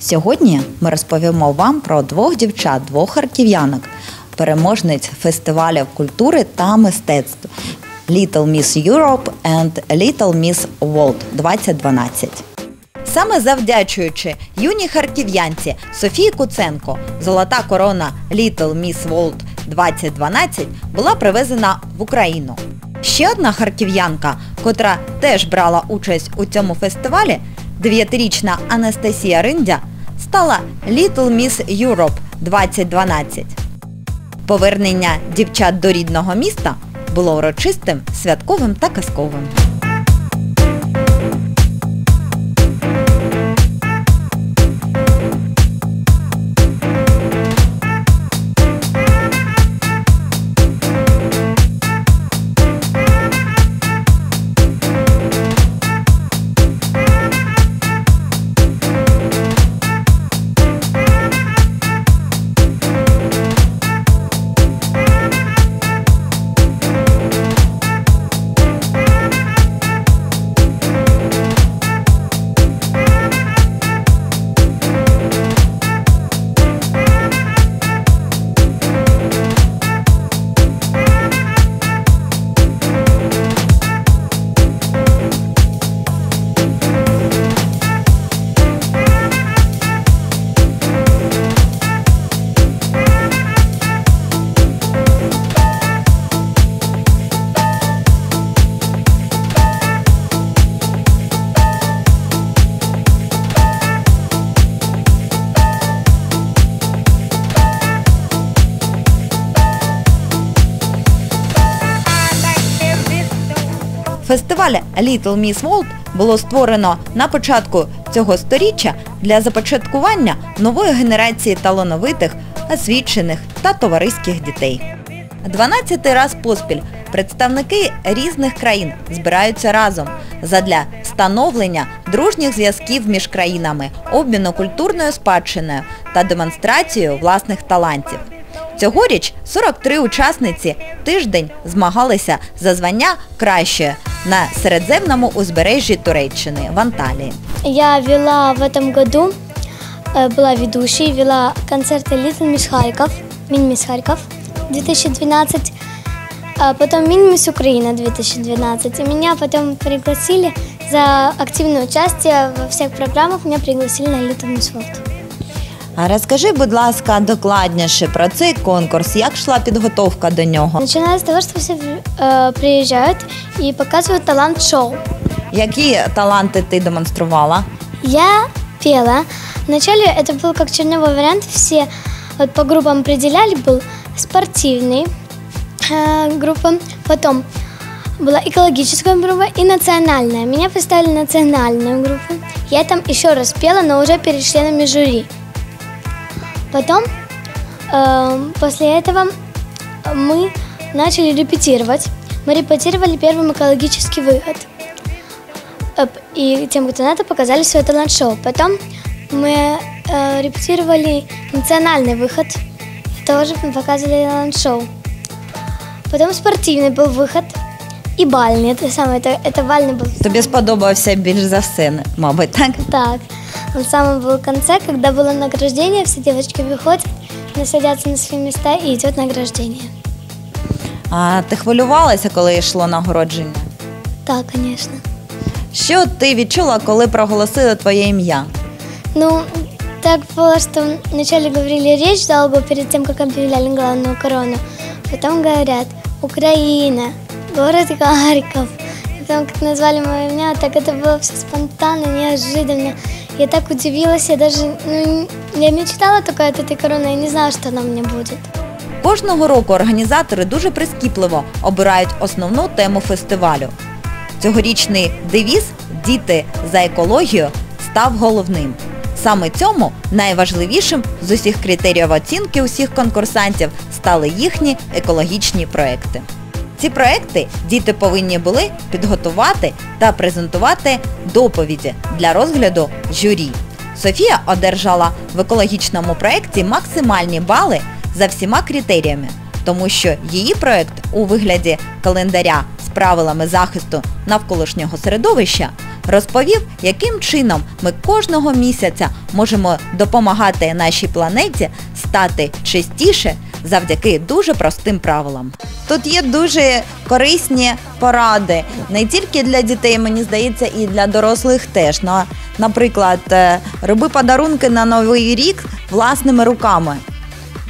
Сьогодні ми розповімо вам про двох дівчат, двох харків'янок, переможниць фестивалів культури та мистецтв Little Miss Europe and Little Miss World 2012. Саме завдячуючи юній харків'янці Софії Куценко, золота корона Little Miss World 2012 була привезена в Україну. Ще одна харків'янка, котра теж брала участь у цьому фестивалі, дев'ятирічна Анастасія Риндя, стала Little Miss Europe 2012. Повернення дівчат до рідного міста було урочистим, святковим та казковим. Фестиваль Little Miss World було створено на початку цього сторіччя для започаткування нової генерації талановитих, освічених та товариських дітей. 12 раз поспіль представники різних країн збираються разом задля встановлення дружніх зв'язків між країнами, обміну культурною спадщиною та демонстрацією власних талантів. Цьогоріч 43 учасниці тиждень змагалися за звання кращої на середземному узбережжі Туреччини в Анталії. Я вела в этом году, э, была ведущей, вела концерты Little Miss Харьков, Мини Мисс Харьков 2012, а потом Мини Мисс Украина 2012. И меня потом пригласили за активное участие во всех программах, меня пригласили на Little Miss World. А розкажи, будь ласка, докладніше про цей конкурс, як йшла підготовка до нього, Начиная с того, что все э, приезжают и показывают талант-шоу. які таланти ти демонструвала? Я пела. Вначале это был как черновой вариант. Все вот по группам определяли. Был спортивный э, группа, потом была экологическая группа и национальная. Меня поставили на национальную группу. Я там еще раз пела, но уже перед членами жюри. Потом, после этого мы начали репетировать. Мы репетировали первым экологический выход. И тем, кто надо, показали свой талант-шоу. Потом мы э, репетировали национальный выход. Тоже показывали талант-шоу. Потом спортивный был выход. И бальный. Это самое, это, это бальный был. Тобі сподобався більш за все, мабуть, так? Так. Он самый был в конце, когда было награждение, все девочки выходят, они садятся на свои места и идет награждение. А ти хвилювалася, коли йшло нагородження? Так, конечно. Що ти відчула, коли проголосили твоє ім'я? Ну, так было, что вначале говорили речь долго перед тем, как объявляли главную корону. Потом говорят «Украина», «Город Харьков». И потом, как назвали мое имя, так это было все спонтанно, неожиданно. Я так удивилась, я даже ну, я мечтала только от этой короны, я не знала, что она у меня будет. Кожного року організатори дуже прискіпливо обирають основну тему фестивалю. Цьогорічний девіз Діти за екологію став головним. Саме цьому найважливішим з усіх критеріїв оцінки усіх конкурсантів стали їхні екологічні проекти. Ці проекти діти повинні були підготувати та презентувати доповіді для розгляду журі. Софія одержала в екологічному проєкті максимальні бали за всіма критеріями, тому що її проєкт у вигляді календаря з правилами захисту навколишнього середовища розповів, яким чином ми кожного місяця можемо допомагати нашій планеті стати чистіше завдяки дуже простим правилам. Тут є дуже корисні поради не тільки для дітей, мені здається, і для дорослих теж. На- Наприклад, е, роби подарунки на новий рік власними руками.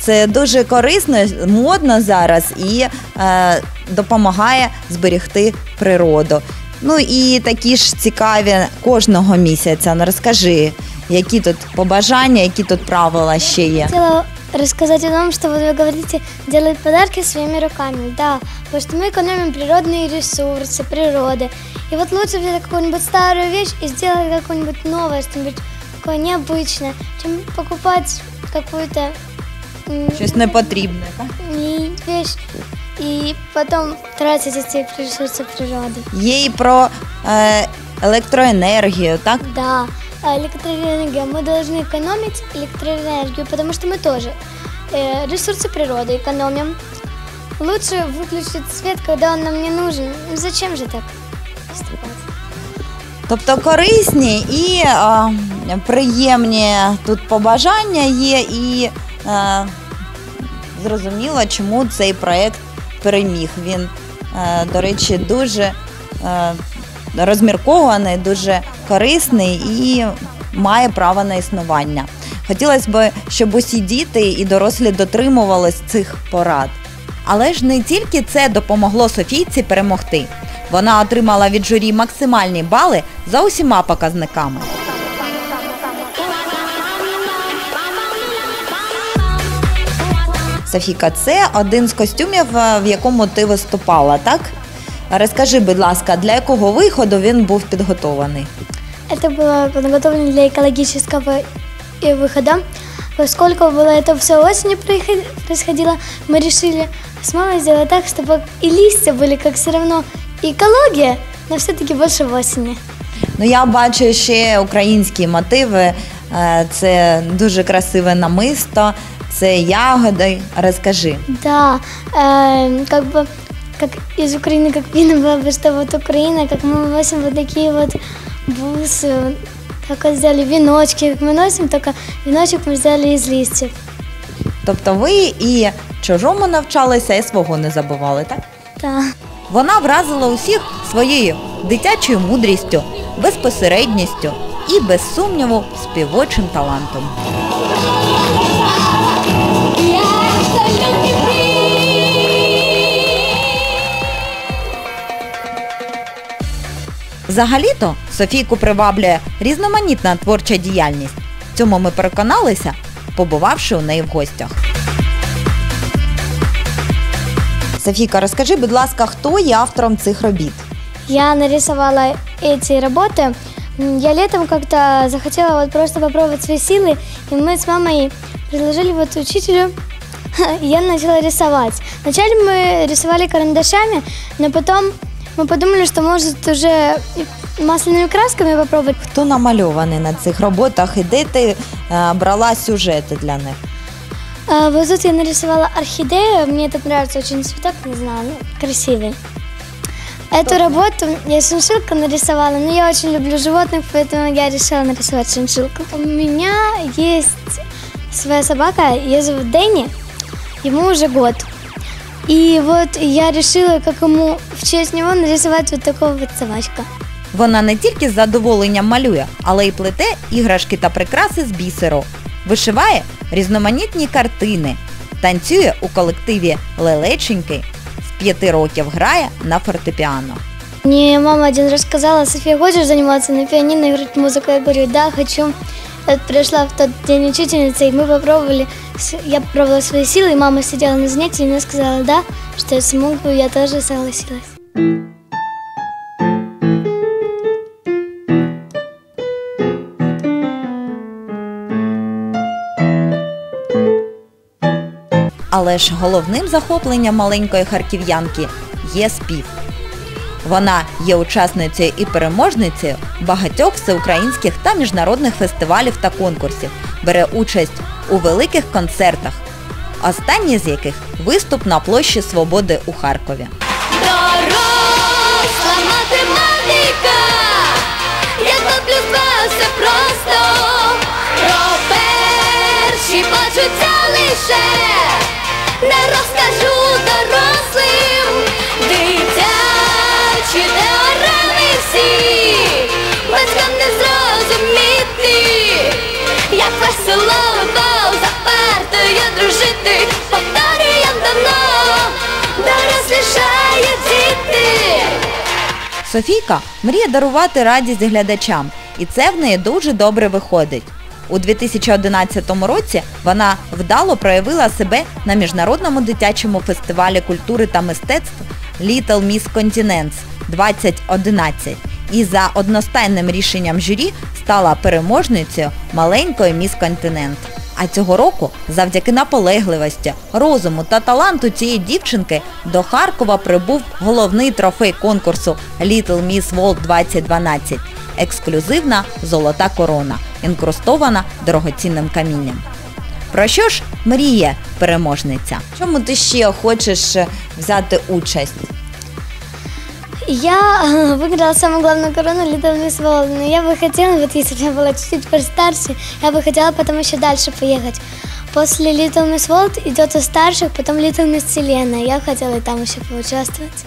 Це дуже корисно, модно зараз і е, допомагає зберегти природу. Ну і такі ж цікаві кожного місяця. Ну розкажи, які тут побажання, які тут правила ще є. Хотела рассказать о том, что вот вы говорите, делать подарки своими руками. Да, потому что мы экономим природные ресурсы, природы. И вот лучше взять какую-нибудь старую вещь и сделать какое-нибудь новое, что-нибудь такое необычное, чем покупать какую-то м, Щось непотрібне. Так? и вещь и потом тратить эти ресурсы природы. Є і про е, електроенергію, так? Да, а электроэнергия. Мы должны экономить электроэнергию, потому что мы тоже э, ресурсы природы экономим. Лучше выключить свет, когда он нам не нужен. Ну, Зачем же так поступать? Тобто корисні і е, приємні тут побажання є, і е, зрозуміло, чому цей проєкт переміг. Він, е, до речі, дуже е, розміркований, дуже корисний і має право на існування. Хотілося б, щоб усі діти і дорослі дотримувались цих порад. Але ж не тільки це допомогло Софійці перемогти. Вона отримала від журі максимальні бали за усіма показниками. Софійка, це один з костюмів, е, в якому ти виступала, так? Розкажи, будь ласка, для якого виходу він був підготований? Это было подготовлено для экологического э, выхода. Поскольку было это все осенью происход- происходило, мы решили с мамой сделать так, чтобы и листья были как все равно и экология, но все-таки больше в осени. Ну, я бачу ще українські мотиви. Е, Це дуже красиве намисто, це ягоди. Розкажи. Да, э, как бы как из Украины, как видно было бы, что вот Украина, как мы носим вот такие вот бусы, так вот взяли веночки, как мы носим, только веночек мы взяли из листьев. Тобто ви і чужому навчалися, і свого не забували, так? Да. Вона вразила усіх своєю дитячою мудрістю, безпосередністю і, без сумніву, співочим талантом. Взагалі-то Софійку приваблює різноманітна творча діяльність. В цьому ми переконалися, побувавши у неї в гостях. Софійка, розкажи, будь ласка, хто є автором цих робіт? Я нарисовала эти работы. М, Я летом как-то захотела вот просто попробовать свои силы, и мы с мамой предложили вот учителю, и я начала рисовать. Вначале мы рисовали карандашами, но потом Мы подумали, что может уже масляными красками попробовать. Хто намальований на цих роботах і де ти е, брала сюжети для них? А, вот тут я нарисовала орхидею, мне этот нравится очень цветок, не знаю, ну, красивый. Эту работу я шиншилку нарисовала, но я очень люблю животных, поэтому я решила нарисовать шиншилку. У меня есть своя собака, ее зовут Дэнни, ему уже год. И вот я решила, как ему в честь него нарисовать вот такого вот собачка. Вона не тільки з задоволенням малює, але й плете іграшки та прикраси з бісеру, вишиває різноманітні картини, танцює у колективі Лелеченьки, з п'яти років грає на фортепіано. Мне мама один раз сказала, София, хочешь заниматься на пианино играть музыку? Я говорю, да, хочу. Я пришла в тот день учительница, и мы попробовали, я попробовала свои силы, и мама сидела на занятии, и она сказала, да, что я смогу, я тоже согласилась. Але ж головним захопленням маленької харків'янки є спів. Вона є учасницею і переможницею багатьох всеукраїнських та міжнародних фестивалів та конкурсів, бере участь у великих концертах, останній з яких виступ на площі Свободи у Харкові. Дружити, повторюєм давно, дорослішають діти. Софійка мріє дарувати радість глядачам, і це в неї дуже добре виходить. У 2011 році вона вдало проявила себе на міжнародному дитячому фестивалі культури та мистецтв Little Miss Continents 2011 і за одностайним рішенням журі стала переможницею маленької міс Континент. А цього року, завдяки наполегливості, розуму та таланту цієї дівчинки, до Харкова прибув головний трофей конкурсу Little Miss World 2012 – ексклюзивна золота корона, інкрустована дорогоцінним камінням. Про що ж мріє переможниця? Чому ти ще хочеш е, взяти участь? Я э, выиграла самую главную корону Little Miss но я бы хотела, вот если бы я была чуть-чуть постарше, я бы хотела потом еще дальше поехать. После Little Miss World идет у старших, потом Little Miss Вселенная. Я хотела и там еще поучаствовать.